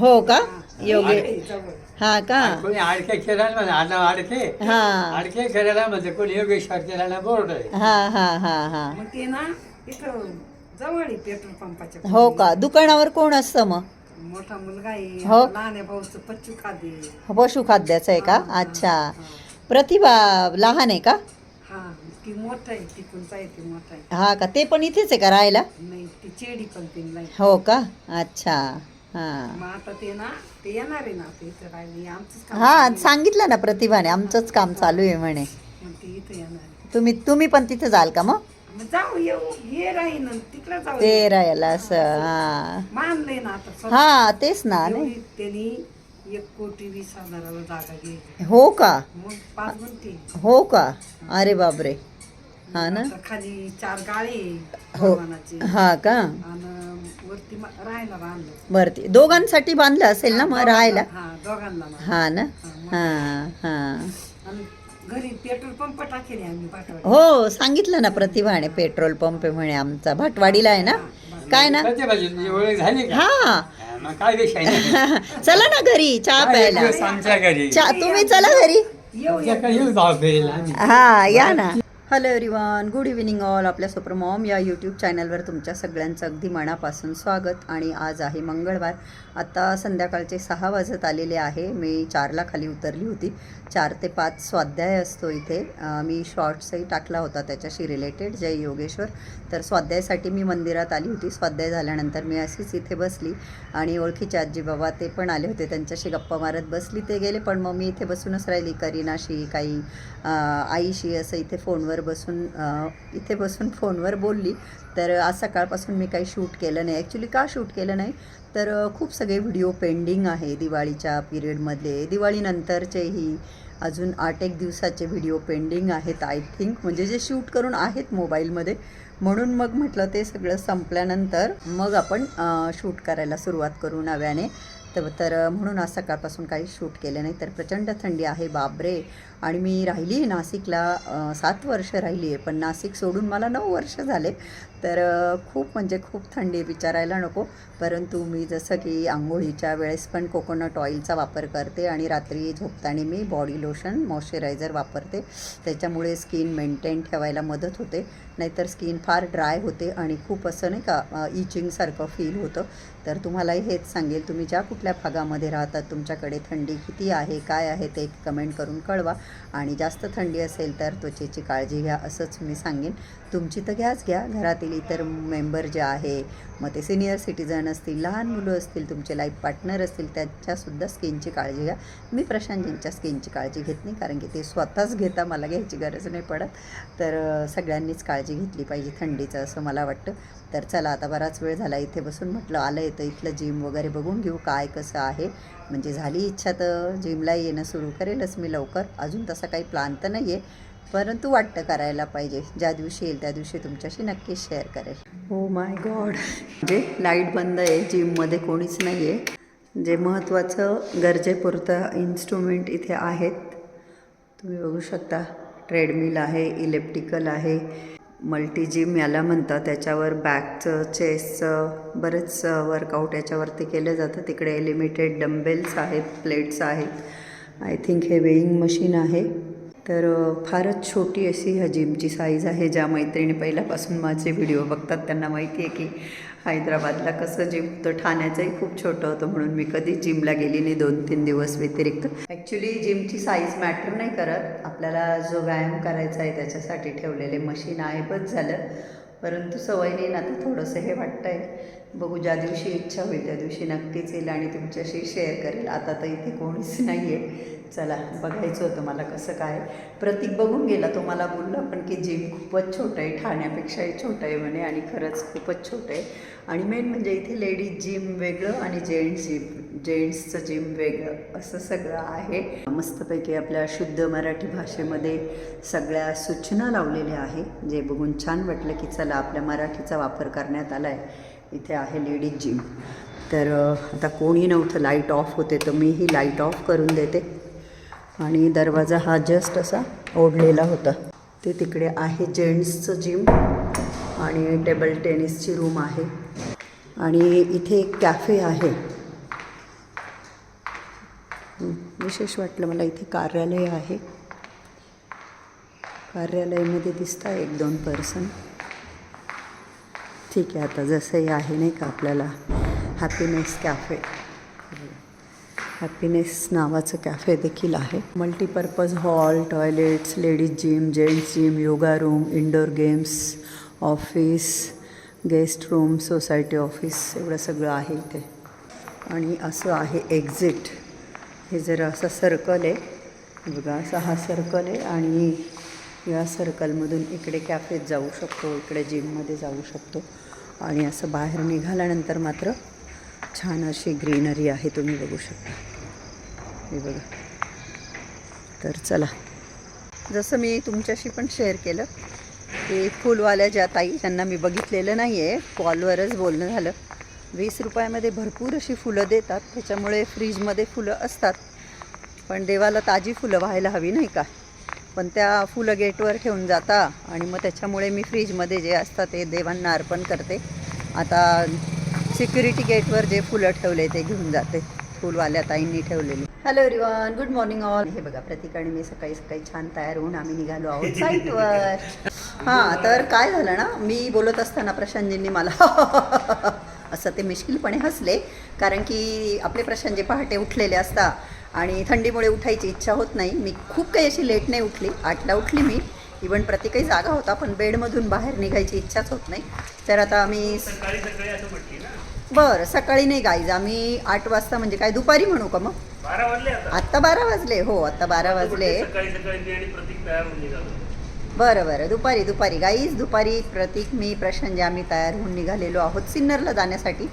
हो का? योगे. हा का? कोणी आडके केला म्हणजे आडा आडके. हा. आडके केलेला म्हणजे कोणी योगेश्वर केला ना बोर्ड आहे. हा हा हा हा. मग ते ना इथं जवळ आहे पेट्रोल पंपाच्या हो का? दुकानावर कोण असतं मग? मोठा मुलगा आहे हो. लहान आहे भाऊचं पच्चू खादे पशुखाद्याचं आहे का? अच्छा. प्रतिभा लहान आहे का? हा ती मोठं आहे तिकडचा आहे ती मोठा आहे. हा का? ते पण इथेच आहे का राहायला? नाही. ती चेडी पण हो का अच्छा हा मग आता ते ना ते येणार आहे ना ते इथं राहिले आमचंच काम हा चालू आहे. सांगितलं ना प्रतिभाने आमचंच काम चालू आहे म्हणे मग ते इथं येणार आहे. तुम्ही तुम्ही पण तिथे जाल का मग मग जाऊ येऊ ये राहीन तिकडे जाऊ ते राहायला असं हा मानलंय ना आता स्वतः. हा तेच ना नाही एवढी त्यांनी एक कोटी वीस हजाराला जागा घेतली हो का मग पाच म्हणते हो का अरे बापरे हा ना? खाली चार गाळे हो. भगवानाचे. हा का? आणि वरती म- राहायला बांधलं. बरती दोघांसाठी बांधलं असेल ना मग राहायला? हा दोघांना ना. हा ना? हा, हा हा. आणि घरी पेट्रोल पंप टाकेले आम्ही हो सांगितलं ना प्रतिभाने पेट्रोल पंप आहे म्हणे आमचा भाटवाडीला आहे ना? काय ना? कधी बाजूची ओळख झाली का? हा. हा, मग काय विषय नाही चला ना घरी चहा काय एक प्यायला. दिवस आमच्या घरी? चहा तुम्ही चला घरी. येऊ येऊ आम्ही हा या ना. Hello everyone good evening all आपल्या सुपर मॉम या यूट्यूब चॅनलवर तुमच्या सगळ्यांचं अगदी मनापासून स्वागत. आणि आज आहे मंगळवार. आता संध्याकाळचे सहा वाजत आलेले आहे. मी चारला खाली उतरली होती. चार ते पाच स्वाध्याय असतो इथे. मी शॉर्ट्सही टाकला होता त्याच्याशी रिलेटेड जय योगेश्वर. तर स्वाध्यायासाठी मी मंदिरात आली होती. स्वाध्याय झाल्यानंतर मी अशीच इथे बसली आणि ओळखीचे आजी बाबा ते पण आले होते. त्यांच्याशी गप्पा मारत बसली ते गेले पण मग मी इथे बसूनच राहिली. करीनाशी काही आईशी असं इथे फोनवर बसून इथे बसून फोनवर बोलली. तर आज सकाळपासून मी काही शूट केलं नाही. ॲक्च्युली का शूट केलं नाही? तर खूप सगळे व्हिडिओ पेंडिंग आहे दिवाळीच्या पिरियडमधले. दिवाळीनंतरचेही अजून आठ एक दिवसाचे व्हिडिओ पेंडिंग आहेत आय थिंक. म्हणजे जे शूट करून आहेत मोबाईलमध्ये. म्हणून मग म्हटलं ते सगळं संपल्यानंतर मग आपण शूट करायला सुरुवात करू नव्याने. तर तर म्हणून आज सकाळपासून काही शूट केले नाही. तर प्रचंड थंडी आहे. बाबरे आणि मी राहिली आहे नाशिकला सात वर्ष राहिली आहे पण नाशिक सोडून मला नऊ वर्ष झाले. तर खूप म्हणजे खूप थंडी विचारायला नको. परंतु मी जसं की आंघोळीच्या वेळेस पण कोकोनट ऑइलचा वापर करते आणि रात्री झोपताना मी बॉडी लोशन मॉइश्चरायझर वापरते. त्याच्यामुळे स्किन मेंटेन ठेवायला मदत होते. नाहीतर स्किन फार ड्राय होते आणि खूप असं नाही का इचिंगसारखं फील होतं. तर तुम्हालाही हेच सांगेल तुम्ही ज्या कुठल्या भागामध्ये राहतात तुमच्याकडे थंडी किती आहे काय आहे ते कमेंट करून कळवा. आणि जास्त थंडी असेल तर त्वचेची काळजी घ्या असंच मी सांगेन. तुमची तर घ्याच घ्या. घरातील इतर मेंबर जे आहे मग ते सिनियर सिटीजन असतील लहान मुलं असतील तुमचे लाईफ पार्टनर असतील त्यांच्यासुद्धा स्किनची काळजी घ्या. मी प्रशांतजींच्या स्किनची काळजी घेत नाही कारण की ते स्वतःच घेता मला घ्यायची गरज नाही पडत. तर सगळ्यांनीच काळजी घेतली पाहिजे थंडीचं असं मला वाटतं. तर चला आता बराच वेळ झाला इथे बसून. म्हटलं आलं येतं इथलं जिम वगैरे बघून घेऊ काय कसं आहे. म्हणजे झाली इच्छा तर जिमला येणं सुरू करेलच मी लवकर. अजून तसा काही प्लान तर नाही आहे परंतु वाटतं करायला पाहिजे. ज्या दिवशी येईल त्या दिवशी तुमच्याशी नक्कीच शेअर करेल. हो माय गॉड म्हणजे लाइट बंद आहे जिममध्ये कोणीच नाही आहे जे महत्त्वाचं गरजेपुरतं इन्स्ट्रुमेंट इथे आहेत. तुम्ही बघू शकता ट्रेडमिल आहे इलेक्ट्रिकल आहे. मल्टी जिम याला म्हणतात त्याच्यावर बॅकचं चेस्टचं बरेच वर्कआउट याच्यावरती केलं जातं. तिकडे लिमिटेड डम्बेल्स आहेत प्लेट्स आहेत. आय थिंक हे वेईंग मशीन आहे. तर फारच छोटी अशी ह्या जिमची साईज आहे ज्या मैत्रिणी पहिल्यापासून माझे व्हिडिओ बघतात. त्यांना माहिती आहे की हैदराबादला कसं जिम होतं ठाण्याचंही खूप छोटं होतं म्हणून मी कधी जिमला गेली नाही दोन तीन दिवस व्यतिरिक्त. ॲक्च्युली जिमची साईज मॅटर नाही करत. आपल्याला जो व्यायाम करायचा आहे त्याच्यासाठी ठेवलेले मशीन आहे बस झालं. परंतु सवय नाही ना तर थोडंसं हे वाटतं आहे बघू ज्या दिवशी इच्छा होईल त्या दिवशी नक्कीच येईल आणि तुमच्याशी शेअर करेल. आता तर इथे कोणीच नाही आहे चला बघायचं होतं मला कसं काय. प्रतीक बघून गेला तो मला बोलला पण की जिम खूपच छोटं आहे ठाण्यापेक्षाही छोटं आहे म्हणे आणि खरंच खूपच छोटं आहे. आणि मेन म्हणजे इथे लेडीज जिम वेगळं आणि जेंट्स जिम जेंट्सचं जिम वेगळं असं सगळं आहे. मस्तपैकी आपल्या शुद्ध मराठी भाषेमध्ये सगळ्या सूचना लावलेल्या आहे जे बघून छान वाटलं की चला आपल्या मराठीचा वापर करण्यात आला आहे इथे आहे लेडीज जिम तर आता कोणी नव्हतं लाइट ऑफ होते तर मीही लाइट ऑफ करून देते. आणि दरवाजा हा जस्ट असा ओढलेला होता. ते तिकडे आहे जेंट्सचं जिम आणि टेबल टेनिसची रूम आहे. आणि इथे एक कॅफे आहे. विशेष वाटलं मला इथे कार्यालय आहे. कार्यालयामध्ये दिसत आहे एक दोन पर्सन ठीक आहे आता जसंही आहे नाही का आपल्याला. हॅपीनेस कॅफे हॅपीनेस नावाचं कॅफे देखील आहे. Multipurpose hall toilets ladies gym gents gym yoga room indoor games office guest room society office एवढं सगळं आहे इथे. आणि असं आहे एक्झिट हे जरा असं सर्कल आहे. बघा असं हा सर्कल आहे आणि या सर्कलमधून इकडे कॅफेत जाऊ शकतो इकडे जिममध्ये जाऊ शकतो. आणि असं बाहेर निघाल्यानंतर मात्र छान अशी ग्रीनरी आहे तुम्ही बघू शकता. हे बघा. तर चला. जसं मी तुमच्याशी पण शेअर केलं की फुलवाल्या ज्या ताई त्यांना मी बघितलेलं नाही आहे कॉलवरच बोलणं झालं. वीस रुपयामध्ये भरपूर अशी फुलं देतात त्याच्यामुळे फ्रीजमध्ये फुलं असतात. पण देवाला ताजी फुलं व्हायला हवी नाही का? पण त्या फुलं गेटवर ठेवून जाता आणि मग त्याच्यामुळे मी फ्रीजमध्ये जे असतात ते देवांना अर्पण करते. आता सिक्युरिटी गेटवर जे फुलं ठेवले ते घेऊन जाते फुलवाल्या ताईंनी ठेवलेली. Hello everyone good morning all हे बघा प्रतीक आणि मी सकाळी सकाळी छान तयार होऊन आम्ही निघालो आहोत साईटवर हां तर काय झालं ना मी बोलत असताना प्रशांतजींनी मला असं ते मिश्किलपणे हसले कारण की आपले प्रशांतजी पहाटे उठलेले असता आणि थंडीमुळे उठायची इच्छा होत नाही. मी खूप काही अशी लेट नाही उठली आठला उठली मी. इवन प्रत्येकही जागा होता पण बेडमधून बाहेर निघायची इच्छाच होत नाही. तर आता आम्ही बरं सकाळी नाही गाईज आम्ही आठ वाजता म्हणजे काय दुपारी म्हणू का मग? आत्ता बारा वाजले हो आत्ता बारा वाजले. बरं बरं दुपारी दुपारी. गाईज दुपारी प्रतीक मी प्रशांत आम्ही तयार होऊन निघालेलो आहोत सिन्नरला जाण्यासाठी.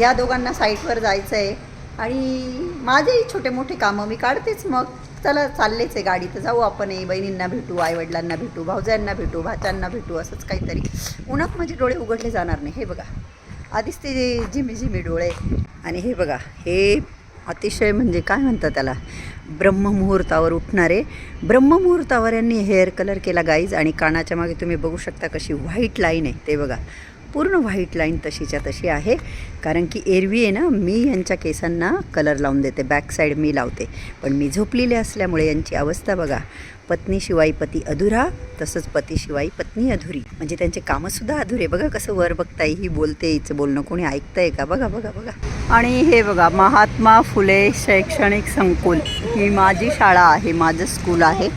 या दोघांना साईटवर जायचं आहे आणि माझेही छोटे मोठे कामं मी काढतेच मग. चला चाललेच आहे गाडी. तर जाऊ आपण हे बहिणींना भेटू आईवडिलांना भेटू भावजांना भेटू भाच्यांना भेटू असंच काहीतरी. उन्हात माझे डोळे उघडले जाणार नाही. हे बघा. आधीच ते झिमी झिमी डोळे. आणि हे बघा हे अतिशय म्हणजे काय म्हणतात त्याला? ब्रह्ममुहूर्तावर उठणारे. ब्रह्ममुहूर्तावर यांनी हेअर कलर केला गाईज आणि कानाच्या मागे तुम्ही बघू शकता कशी व्हाईट लाईन आहे. ते बघा. पूर्ण व्हाईट लाईन तशीच्या तशी आहे. कारण की एरवी आहे ना मी यांच्या केसांना कलर लावून देते. बॅक साईड मी लावते. पण मी झोपलेले असल्यामुळे यांची अवस्था बघा. पत्नीशिवाय पती अधुरा तसंच पतीशिवाय पत्नी अधुरी. म्हणजे त्यांचे कामंसुद्धा अधुरे. बघा कसं वर बघताय ही बोलते हिचं बोलणं कोणी ऐकतंय का? बघा बघा बघा. आणि हे बघा महात्मा फुले शैक्षणिक संकुल ही माझी शाळा आहे माझं स्कूल आहे.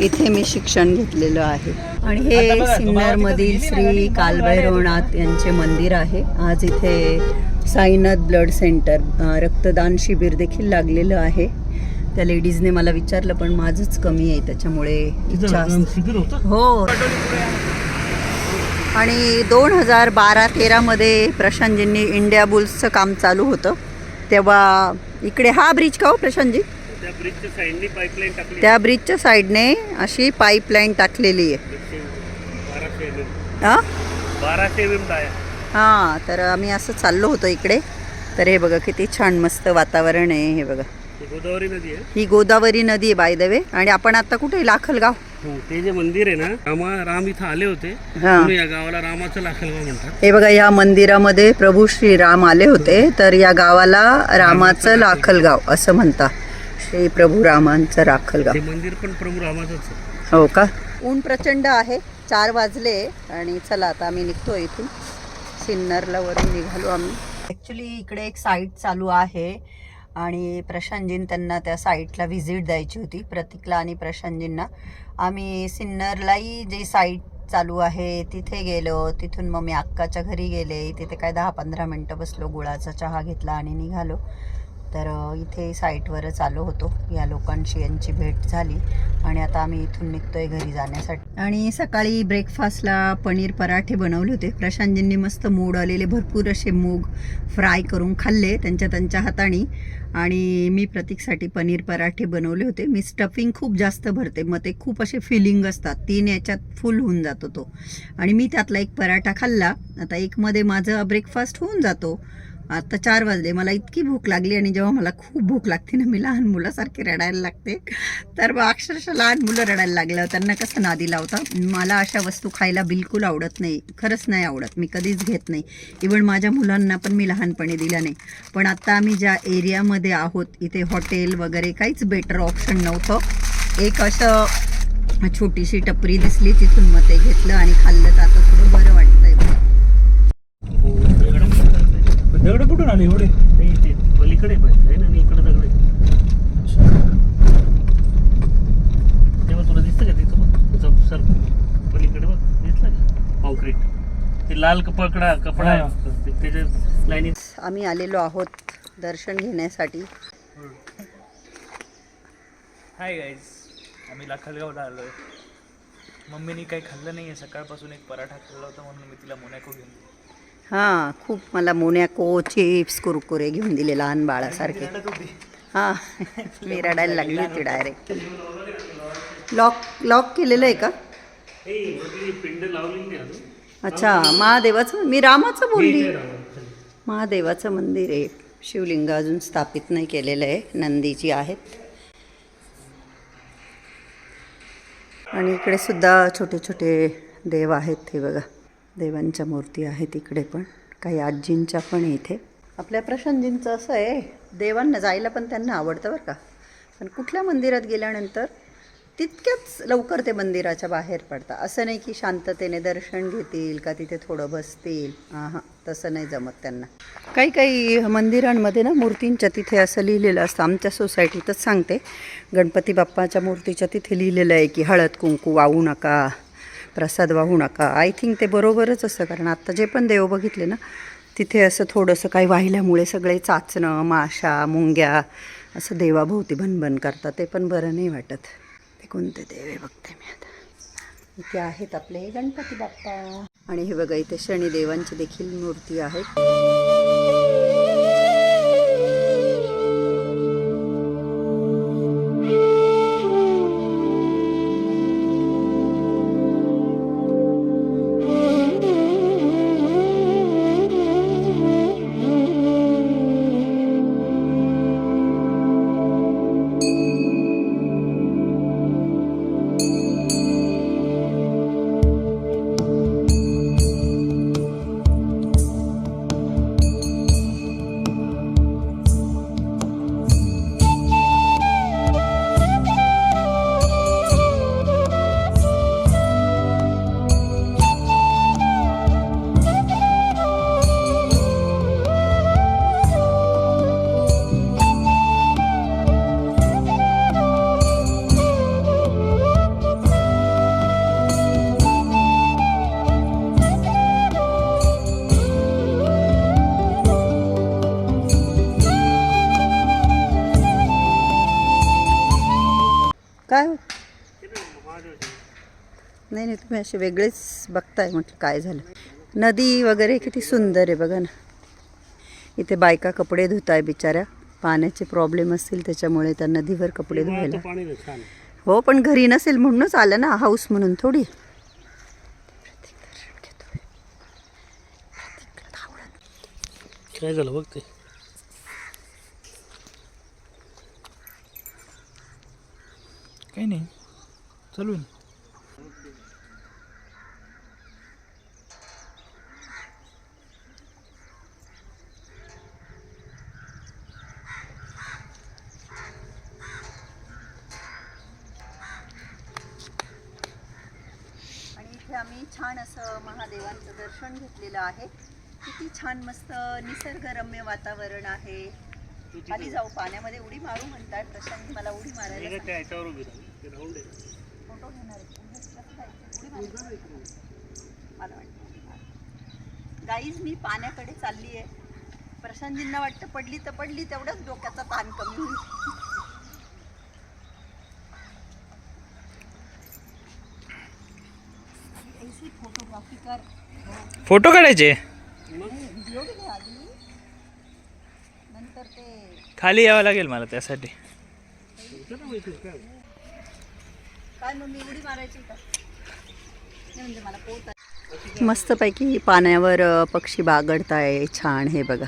इथे मी शिक्षण घेतलेलं आहे. आणि हे सिन्नरमधील श्री कालभैरवनाथ यांचे मंदिर आहे. आज इथे साईनाथ ब्लड सेंटर रक्तदान शिबिर देखील लागलेलं आहे. त्या लेडीजने मला विचारलं पण माझंच कमी आहे त्याच्यामुळे इच्छा हो. आणि दोन हजार बारा तेरामध्ये प्रशांतजींनी इंडिया बुल्सचं काम चालू होतं. तेव्हा इकडे हा ब्रिज का हो प्रशांतजी? त्या ब्रिजच्या साईडनी पाईपलाईन टाकली त्या ब्रिजच्या साईडने अशी पाईपलाईन टाकलेली आहे. हां? हां तर आम्ही असं चाललो होतो इकडे. तर हे बघा किती छान मस्त वातावरण आहे हे बघा. गोदावरी नदी आहे. ही गोदावरी नदी आहे बाय द वे आणि आपण आता कुठे? लाखलगाव. हो, ते जे मंदिर आहे ना रामा राम इथं आले होते. हां. म्हणून या गावाला रामाचं लाखलगाव म्हणतात. हे बघा या मंदिरामध्ये प्रभू श्रीराम आले होते तर या गावाला रामाचं लाखलगाव असं म्हणता श्री प्रभू रामांचं राखलगाव ते मंदिर पण प्रभू रामाचंच आहे. हो का? ऊन प्रचंड आहे. चार वाजले आणि चला आता आम्ही निघतो इथून. सिन्नरला वरून निघालो आम्ही. ॲक्च्युली इकडे एक साईट चालू आहे. आणि प्रशांतजीन त्यांना त्या साईटला व्हिजिट द्यायची होती प्रतीकला आणि प्रशांतजींना. आम्ही सिन्नरलाही जी साईट चालू आहे तिथे गेलो. तिथून मग मी अक्काच्या घरी गेले. तिथे काय दहा पंधरा मिनटं बसलो गुळाचा चहा घेतला आणि निघालो. तर इथे साईटवरच आलो होतो. या लोकांशी यांची भेट झाली आणि आता आम्ही इथून निघतोय घरी जाण्यासाठी. आणि सकाळी ब्रेकफास्टला पनीर पराठे बनवले होते. प्रशांतजींनी मस्त मूड आलेले भरपूर असे मूग फ्राय करून खाल्ले त्यांच्या त्यांच्या हाताने. आणि मी प्रतीकसाठी पनीर पराठे बनवले होते. मी स्टफिंग खूप जास्त भरते. मग ते खूप असे फिलिंग असतात. तीन याच्यात फुल होऊन जातो तो. आणि मी त्यातला एक पराठा खाल्ला. आता एकमध्ये माझं ब्रेकफास्ट होऊन जातो. आता चार वाजले. मला इतकी भूक लागली आणि जेव्हा मला खूप भूक लागते ना मी लहान मुलासारखी रडायला लागते. तर मग अक्षरशः लहान मुलं रडायला लागलं त्यांना कसं नादी लावता? मला अशा वस्तू खायला बिलकुल आवडत नाही. खरंच नाही आवडत. मी कधीच घेत नाही. इवन माझ्या मुलांना पण मी लहानपणी दिला नाही. पण आत्ता आम्ही ज्या एरियामध्ये आहोत इथे हॉटेल वगैरे काहीच बेटर ऑप्शन नव्हतं. एक असं छोटीशी टपरी दिसली तिथून मग ते घेतलं आणि खाल्लं. तर आता थोडं बरं वाटतंय. दगड कुठून आले एवढे? नाही ते पलीकडे पाहिजे आहे ना आणि इकडे दगड. तेव्हा तुला दिसतं का तिथं बघ? त्याचं सर पलीकडे बघ दिसलं का? कॉन्क्रीट ते लाल कपडा कपडा हा. आहे ते- त्याच्या लाईनी आम्ही आलेलो आहोत दर्शन घेण्यासाठी. हाय गाईज आम्ही लाखलगावला आलो. आहे मम्मीनी काही खाल्लं नाही आहे सकाळपासून एक पराठा खाल्ला होता म्हणून मी तिला मोनॅको घेऊन दिली. हां खूप मला मोनॅको चिप्स कुरकुरे घेऊन दिले लहान बाळासारखे. हां मी रडायला लागली होती डायरेक्ट लॉक लॉक केलेलं आहे का? अच्छा महादेवाचं मी रामाचं बोलली. महादेवाचं मंदिर आहे. शिवलिंग अजून स्थापित नाही केलेलं आहे. नंदीची आहेत. आणि इकडे सुद्धा छोटे छोटे देव आहेत हे बघा. देवांच्या मूर्ती आहेत इकडे पण. काही आजींच्या पण इथे. आपल्या प्रशांतजींचं असं आहे देवांना जायला पण त्यांना आवडतं बरं का. पण कुठल्या मंदिरात गेल्यानंतर तितक्याच लवकर ते मंदिराच्या बाहेर पडतात. असं नाही की शांततेने दर्शन घेतील का तिथे थोडं बसतील. हां तसं नाही जमत त्यांना. काही काही मंदिरांमध्ये ना मूर्तींच्या तिथे असं लिहिलेलं असतं. आमच्या सोसायटीतच सांगते. गणपती बाप्पाच्या मूर्तीच्या तिथे लिहिलेलं आहे की हळद कुंकू वाहू नका. प्रसाद वाहू नका. आय थिंक ते बरोबरच असतं कारण आत्ता जे पण देव बघितले ना तिथे असं थोडंसं काही वाहिल्यामुळे सगळे चाचणं माशा मुंग्या असं देवाभोवती भनभन करतात. ते पण बरं नाही वाटत. ते कोणते देव आहे बघते मी आता. इथे आहेत आपले हे गणपती बाप्पा. आणि हे बघा इथे शनिदेवांची देखील मूर्ती आहेत. तुम्ही असे वेगळेच बघताय म्हटलं काय झालं. नदी वगैरे किती सुंदर आहे बघा ना. इथे बायका कपडे धुताय बिचाऱ्या. पाण्याचे प्रॉब्लेम असतील त्याच्यामुळे त्या नदीवर कपडे धुवायला. हो पण घरी नसेल म्हणूनच आलं ना हाऊस म्हणून थोडी. काय झालं बघ ते काही नाही. चालू छान असं महादेवांचं दर्शन घेतलेलं आहे. किती छान मस्त निसर्गरम्य वातावरण आहे. खाली जाऊ पाण्यामध्ये उडी मारू म्हणताय प्रशांत मला उडी मारायला फोटो घेणार. मला वाटतं. गाईज मी पाण्याकडे चालली आहे प्रशांतजींना वाटतं पडली तर पडली तेवढंच डोक्याचा ताण कमी होईल. फोटो काढायचे? खाली यावं लागेल मला त्यासाठी. मस्तपैकी पाण्यावर पक्षी बागडताय छान हे बघा.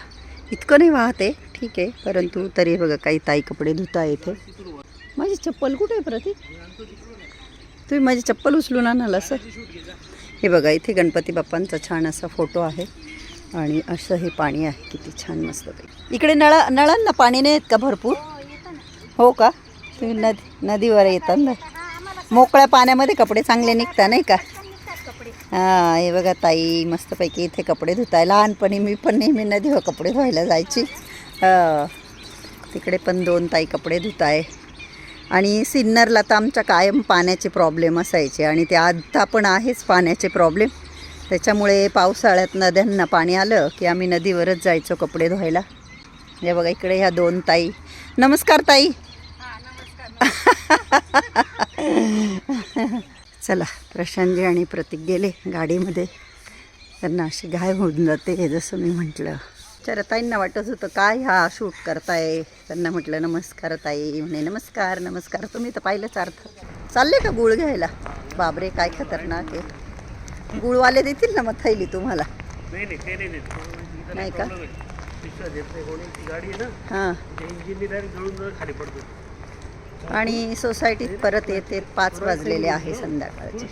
इतकं नाही वाहते ठीक आहे परंतु तरी बघा काही ताई कपडे धुता येते माझी चप्पल कुठे आहे प्रतीक? तुम्ही माझी चप्पल उचलून आणाल असं? हे बघा इथे गणपती बाप्पांचा छान असा फोटो आहे आणि असं हे पाणी आहे किती छान मस्त इकडे नळा नळांना पाणी नाही आहेत का भरपूर? हो का? तुम्ही नदी नदीवर येतात ना? मोकळ्या पाण्यामध्ये कपडे चांगले निघता नाही का? हां हे बघा ताई मस्तपैकी इथे कपडे धुताय. लहानपणी मी पण नेहमी नदीवर कपडे धुवायला जायची. तिकडे पण दोन ताई कपडे धुताय. आणि सिन्नरला तर आमच्या कायम पाण्याचे प्रॉब्लेम असायचे आणि ते आत्ता पण आहेच पाण्याचे प्रॉब्लेम त्याच्यामुळे पावसाळ्यात नद्यांना पाणी आलं की आम्ही नदीवरच जायचो कपडे धुवायला. हे बघा इकडे ह्या दोन ताई. नमस्कार ताई. चला प्रशांतजी आणि प्रतीक गेले गाडीमध्ये. त्यांना अशी घाय होऊन जाते जसं मी म्हटलं. तर ताईंना वाटत होतं काय हा शूट करताय? त्यांना म्हटलं नमस्कार ताई. म्हणे नमस्कार नमस्कार. तुम्ही तर पाहिलंच अर्थ. चालले का गुळ घ्यायला? बाबरे काय खतरनाक आहे. गुळवाले देतील ना मग थैली तुम्हाला? नाही का? हां. आणि सोसायटीत परत येते पाच वाजलेले आहे संध्याकाळचे.